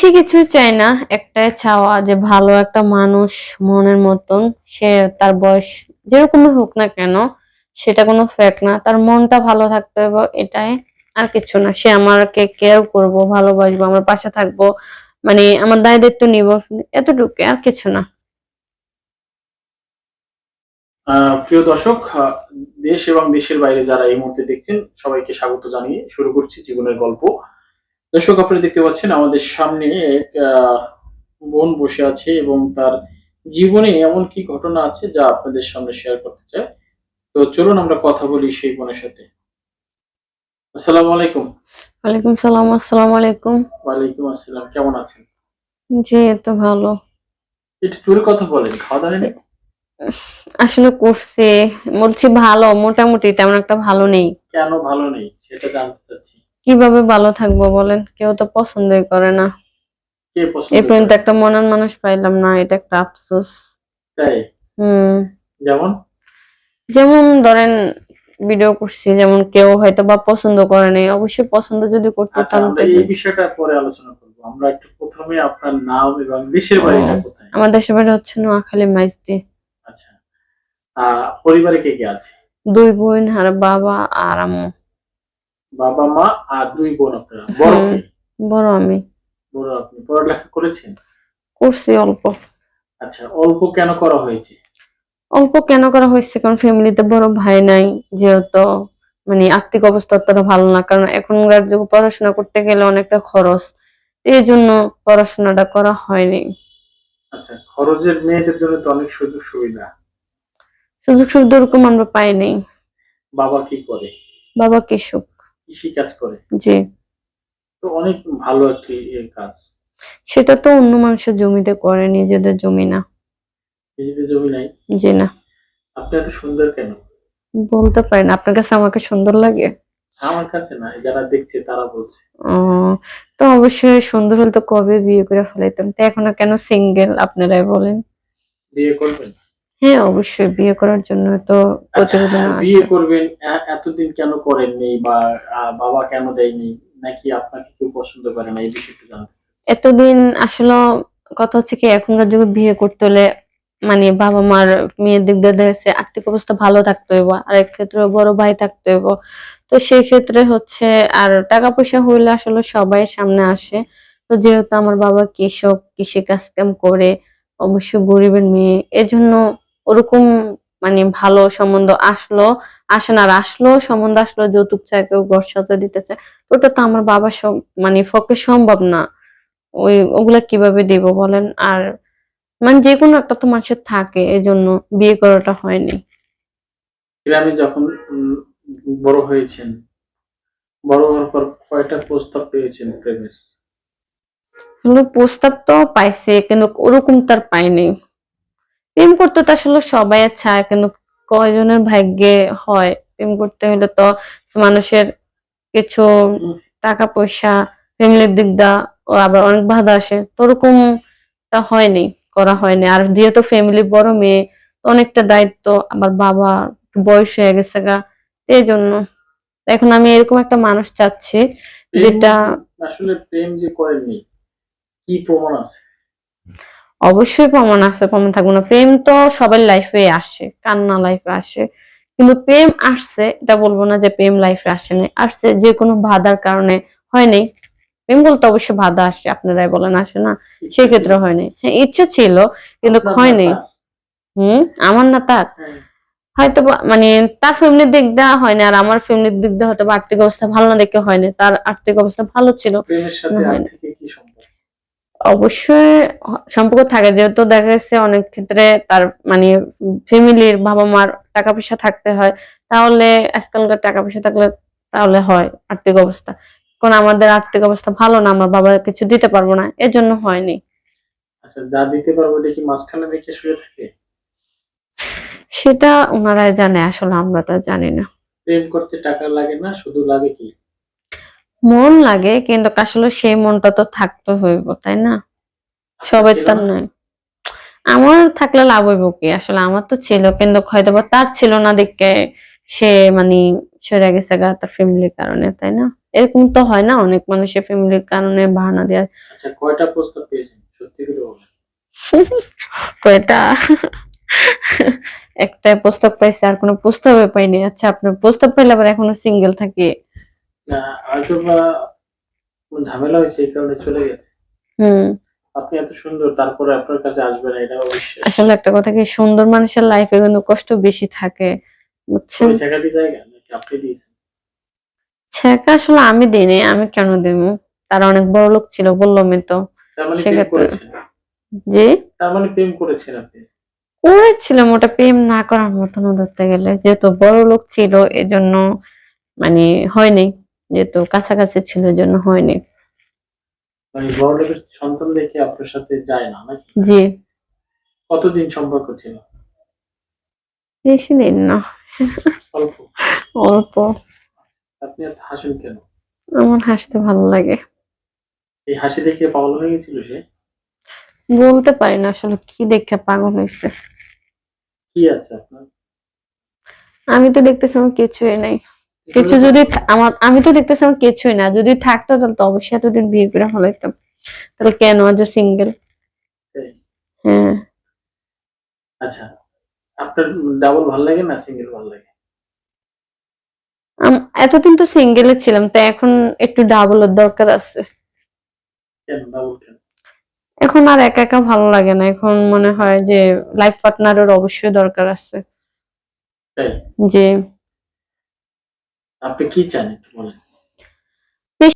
বেশি কিছুই চাই না, একটাই চাওয়া যে ভালো একটা মানুষ মনের মতন, সে তার বয়স যেরকমই হোক না কেন, সেটা কোনো ফ্যাক না। তার মনটা ভালো থাকতে হবে, এটাই আর কিছু না। সে আমাকে কেয়ার করব, ভালোবাসবো, আমার পাশে থাকব মানে আমার দায় দায়িত্ব নিব এতটুকু আর কিছু না। প্রিয় দর্শক দেশ এবং দেশের বাইরে যারা এই মুহূর্তে দেখছেন, সবাইকে স্বাগত জানিয়ে শুরু করছি জীবনের গল্প। দর্শক আপনারা দেখতে পাচ্ছেন আমাদের সামনে এক বোন বসে আছে এবং তার জীবনে এমন কি ঘটনা আছে যা আপনাদের সামনে শেয়ার করতে চায় তো চলুন আমরা কথা বলি সেই বোনের সাথে। আসসালামু আলাইকুম। ওয়ালাইকুম সালাম আসসালামু আলাইকুম। ওয়ালাইকুম আসসালাম কেমন আছেন? জি তো ভালো। একটু জোরে কথা বলেন খাওয়া দাওয়া আসলে করছে বলছি ভালো মোটামুটি তেমন একটা ভালো নেই। কেন ভালো নেই সেটা জানতে চাচ্ছি। কীভাবে ভালো থাকব বলেন? কেউ তো পছন্দই করে না। এই পর্যন্ত একটা মনের মানুষ পাইলাম না এটা একটা আফসোস। হুম। যেমন? যেমন ধরেন ভিডিও করছি যেমন কেউ হয়তো বা পছন্দ করে নাই অবশ্যই পছন্দ যদি করতে চান তাহলে এই বিষয়টা পরে আলোচনা করব। আমরা একটু প্রথমে আপনার নাম এবং দেশের বাড়িটা কোথায়? আমার দেশের বাড়ি হচ্ছে নোয়াখালী মাইজদি। আচ্ছা। পরিবারে কে কে আছে? দুই বোন আর বাবা আর আম্মু। বাবা মা আর দুই বোন আপনারা। বড় কে? বড় আমি। বড় আপনি। পড়ালেখা করেছেন? করছি অল্প। আচ্ছা অল্প কেন করা হয়েছে? অল্প কেন করা হয়েছে? কারণ ফ্যামিলিতে বড় ভাই নাই যেহেতু মানে আর্থিক অবস্থা অতটা ভালো না। কারণ এখনকার যুগে পড়াশোনা করতে গেলে অনেকটা খরচ। এই জন্য পড়াশোনাটা করা হয়নি। আচ্ছা খরচের মেয়েদের জন্য তো অনেক সুযোগ সুবিধা। সুযোগ সুবিধা ওরকম আমরা পাইনি বাবা কি করে? বাবা কৃষক কৃষি কাজ করে। জি। তো অনেক ভালো একটি কাজ। সেটা তো অন্য মানুষের জমিতে করে নিজেদের জমি না। নিজেদের জমি নাই? জি না। আপনি এত সুন্দর কেন? বলতে পারেন আপনার কাছে আমাকে সুন্দর লাগে? আমার কাছে না যারা দেখছে তারা বলছে। তো অবশ্যই সুন্দর হলে তো কবে বিয়ে করে ফেলাইতাম? তো এখনও কেন সিঙ্গেল আপনারাই বলেন। বিয়ে করবেন? হ্যাঁ অবশ্যই বিয়ে করার জন্য তো আচ্ছা, প্রতিবেদন বিয়ে করবেন এতদিন কেন করেননি বা বাবা কেন দেয়নি? নাকি আপনাকে কেউ পছন্দ করে না? এই বিষয়টা জানতে। এতদিন আসলে কথা হচ্ছে কি এখনকার যুগে বিয়ে করতে হলে মানে বাবা মার মেয়ের দিক দিয়ে আর্থিক অবস্থা ভালো থাকতে হইব আর এক ক্ষেত্রে বড় ভাই থাকতে হইব। তো সেই ক্ষেত্রে হচ্ছে আর টাকা পয়সা হইলে আসলে সবাই সামনে আসে। তো যেহেতু আমার বাবা কৃষক কৃষি কাজ কাম করে অবশ্য গরিবের মেয়ে এজন্য ওরকম মানে ভালো সম্বন্ধ আসলো আসে না আর আসলো সম্বন্ধ আসলো যৌতুক চায় কেউ ঘর সাথে দিতে চায় ওটা তো আমার বাবা সম- মানে পক্ষে সম্ভব না। ওই ওগুলা কীভাবে দিব বলেন? আর মানে যে কোনো একটা তো মানুষের থাকে এই জন্য বিয়ে করাটা হয়নি। গ্রামে যখন বড় হয়েছেন বড় হওয়ার পর কয়টা প্রস্তাব পেয়েছেন প্রেমের? প্রস্তাব তো পাইছে কিন্তু ওরকম তার পাইনি। প্রেম করতে তো আসলে সবাই চায় কিন্তু কয়জনের ভাগ্যে হয়? প্রেম করতে হলে তো মানুষের কিছু টাকা পয়সা ফ্যামিলির দিক দা ও আবার অনেক বাধা আসে। তো ওরকমটা হয়নি করা হয়নি। আর যেহেতু ফ্যামিলি বড় মেয়ে অনেকটা দায়িত্ব আবার বাবা বয়স হয়ে গেছে গা এই জন্য। এখন আমি এরকম একটা মানুষ চাচ্ছি যেটা আসলে প্রেম যে করেননি কি প্রমাণ আছে? অবশ্যই প্রমাণ আছে প্রমাণ থাকবে না। প্রেম তো সবার লাইফে আসে কান্না লাইফে আসে। কিন্তু প্রেম আসছে এটা বলব না যে প্রেম লাইফে আসে নাই। আসছে যে কোনো বাধার কারণে হয়নি প্রেম বলতে অবশ্যই বাধা আসে আপনারাই বলেন আসে না? সেই ক্ষেত্রে হয়নি হ্যাঁ ইচ্ছে ছিল কিন্তু হয়নি হম আমার না তার হ্যাঁ। হয়তো মানে তার ফ্যামিলির দিক দেওয়া হয়নি আর আমার ফ্যামিলির দিক দিয়ে হয়তো আর্থিক অবস্থা ভালো না দেখে হয়নি তার আর্থিক অবস্থা ভালো ছিল প্রেমের সাথে না, আর হয়নি। থেকে কি সম্পর্ক অবশ্যই সম্পর্ক থাকে। যেহেতু দেখা যাচ্ছে অনেক ক্ষেত্রে তার মানে ফ্যামিলির বাবা মার টাকা পয়সা থাকতে হয় তাহলে আজকালকার টাকা পয়সা থাকলে তাহলে হয় আর্থিক অবস্থা। কারণ আমাদের আর্থিক অবস্থা ভালো না আমার বাবা কিছু দিতে পারব না এর জন্য হয়নি। আচ্ছা যা দিতে পারব দেখি মাঝখানে রেখে শুয়ে থাকে? সেটা ওনারাই জানে আসলে আমরা তা জানি না। প্রেম করতে টাকা লাগে না শুধু লাগে কি? মন লাগে কিন্তু আসলে সেই মনটা তো থাকতে হইব তাই না? সবাই তার? নাই। আমার থাকলে লাভ হইব কি? আসলে আমার তো ছিল কিন্তু হয়তো বা তার ছিল না দেখে সে মানে সরে গেছে গা তার ফ্যামিলির কারণে তাই না? এরকম তো হয় না অনেক মানুষের ফ্যামিলির কারণে বাহানা দেওয়ার আচ্ছা কয়টা প্রস্তাব পেয়েছেন? সত্যি করে তো একটা প্রস্তাব পাইছে আর কোনো প্রস্তাবে পাইনি। আচ্ছা আপনার প্রস্তাব পাইলে আবার এখনও সিঙ্গেল থাকি? না হয়তো বা ঝামেলা হয়েছে এই কারণে চলে গেছে। হুম। আপনি এত সুন্দর তারপরে আপনার কাছে আসবে না এটা অবশ্যই। আসলে একটা কথা কি সুন্দর মানুষের লাইফে কিন্তু কষ্ট বেশি থাকে বুঝছেন? ওই জায়গাটি জায়গা নাকি আপনি দিয়েছেন? ছেঁকা আসলে আমি দিইনি আমি কেন দিব? তারা অনেক বড় লোক ছিল বলল আমি তো। মানে সেক্ষেত্রে- তার মানে প্রেম করেছেন আপনি? করেছিলাম ওটা প্রেম না করার মতন ধরতে গেলে। যেহেতু বড় লোক ছিল এজন্য মানে হয়নি। যেহেতু কাছাকাছি ছিল জন্য হয়নি। মানে বড় লোকের সন্তান দেখে আপনার সাথে যায় না নাকি? জি। কতদিন সম্পর্ক ছিল? বেশি দিন না। অল্প? অল্প। আপনি এত হাসেন কেন? আমার হাসতে ভালো লাগে। এই হাসি দেখে পাগল হয়ে গেছিল সে? বলতে পারি না আসলে কি দেখে পাগল হয়েছে। কি আছে আপনার? আমি তো দেখতেছি আমার কিছুই নাই। কিছু যদি আমার আমি তো দেখতেছি আমার কিছুই না। যদি থাকতো তাহলে তো অবশ্যই এতদিন বিয়ে করে ফেলাইতাম তাহলে কেন আজ সিঙ্গেল হ্যাঁ। আচ্ছা আপনার ডাবল ভালো লাগে না সিঙ্গেল ভালো লাগে? আম- এতদিন তো সিঙ্গেলে ছিলাম তাই এখন একটু ডাবলের দরকার আছে। এখন আর একা একা ভালো লাগে না। এখন মনে হয় যে লাইফ পার্টনারের অবশ্যই দরকার আছে। যে আপনি কি চান একটু বলেন?